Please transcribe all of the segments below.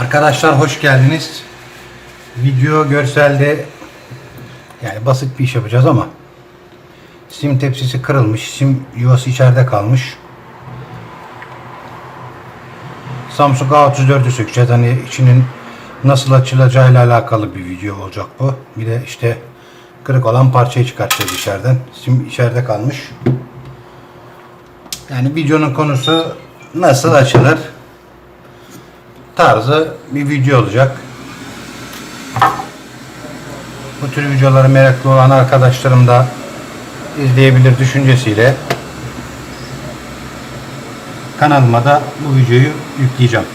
Arkadaşlar hoş geldiniz. Video görselde yani basit bir iş yapacağız ama sim tepsisi kırılmış. Sim yuvası içeride kalmış. Samsung A34'ü sökeceğiz. Hani içinin nasıl açılacağıyla alakalı bir video olacak bu. Bir de işte kırık olan parçayı çıkartacağız içeriden. Sim içeride kalmış. Yani videonun konusu nasıl açılır tarzı bir video olacak. Bu tür videoları meraklı olan arkadaşlarım da izleyebilir düşüncesiyle kanalıma da bu videoyu yükleyeceğim.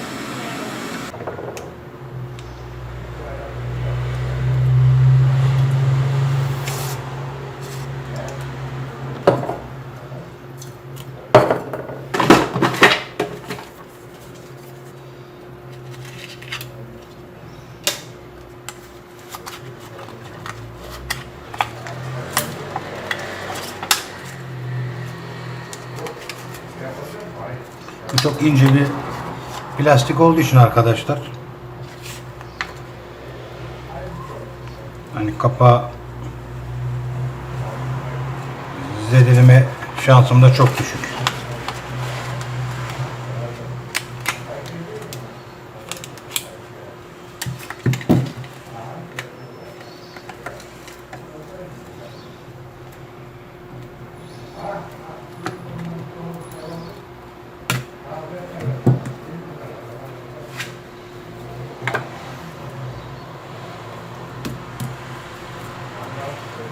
Bu çok ince bir plastik olduğu için arkadaşlar. Hani kapağı zedeleme şansım da çok düşük.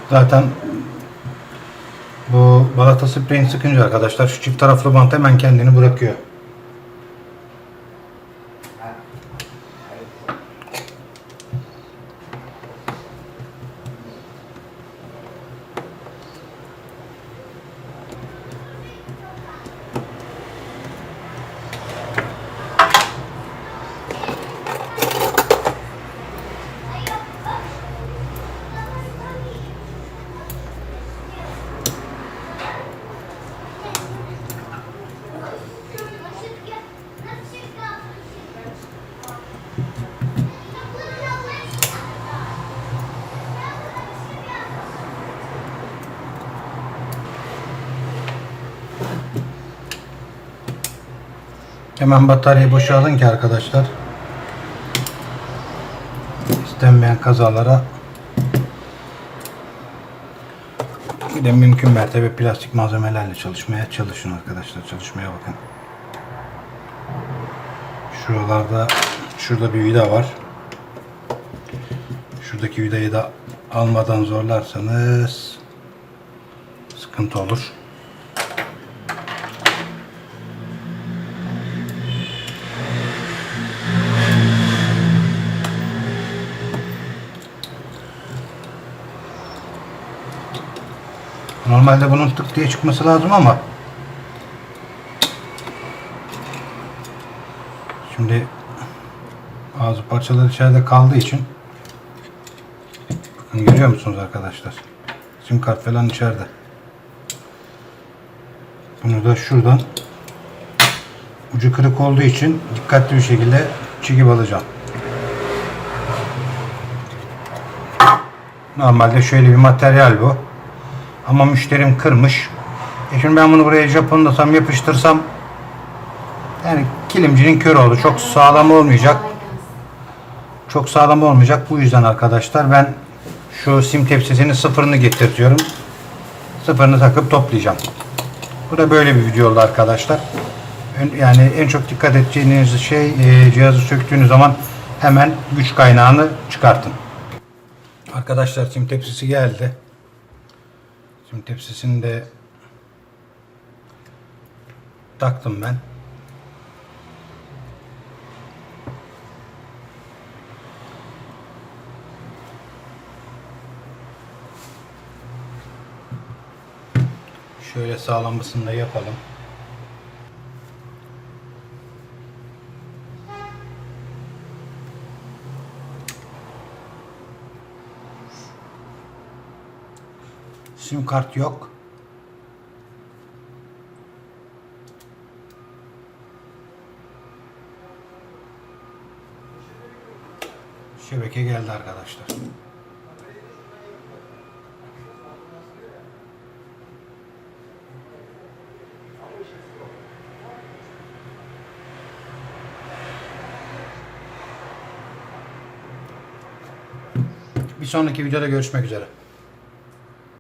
Zaten bu balata spreyini sıkınca arkadaşlar şu çift taraflı bant hemen kendini bırakıyor. Hemen bataryayı boşaltın ki arkadaşlar istenmeyen kazalara bir de mümkün mertebe plastik malzemelerle çalışmaya çalışın arkadaşlar. Çalışmaya bakın. Şuralarda şurada bir vida var. Şuradaki vidayı da almadan zorlarsanız sıkıntı olur. Normalde bunun tık diye çıkması lazım ama şimdi bazı parçalar içeride kaldığı için bakın görüyor musunuz arkadaşlar? Sim kart falan içeride. Bunu da şuradan ucu kırık olduğu için dikkatli bir şekilde çekip alacağım. Normalde şöyle bir materyal bu. Ama müşterim kırmış. E şimdi ben bunu buraya Japonlasam yapıştırsam yani kilimcinin kör oldu. Çok sağlam olmayacak. Çok sağlam olmayacak. Bu yüzden arkadaşlar ben şu sim tepsisinin sıfırını getirtiyorum. Sıfırını takıp toplayacağım. Bu da böyle bir video oldu arkadaşlar. Yani en çok dikkat edeceğiniz şey e, cihazı söktüğünüz zaman hemen güç kaynağını çıkartın. Arkadaşlar sim tepsisi geldi. Şimdi tepsisini de taktım ben. Şöyle sağlamasını da yapalım. Sim kart yok. Şebeke geldi arkadaşlar. Bir sonraki videoda görüşmek üzere.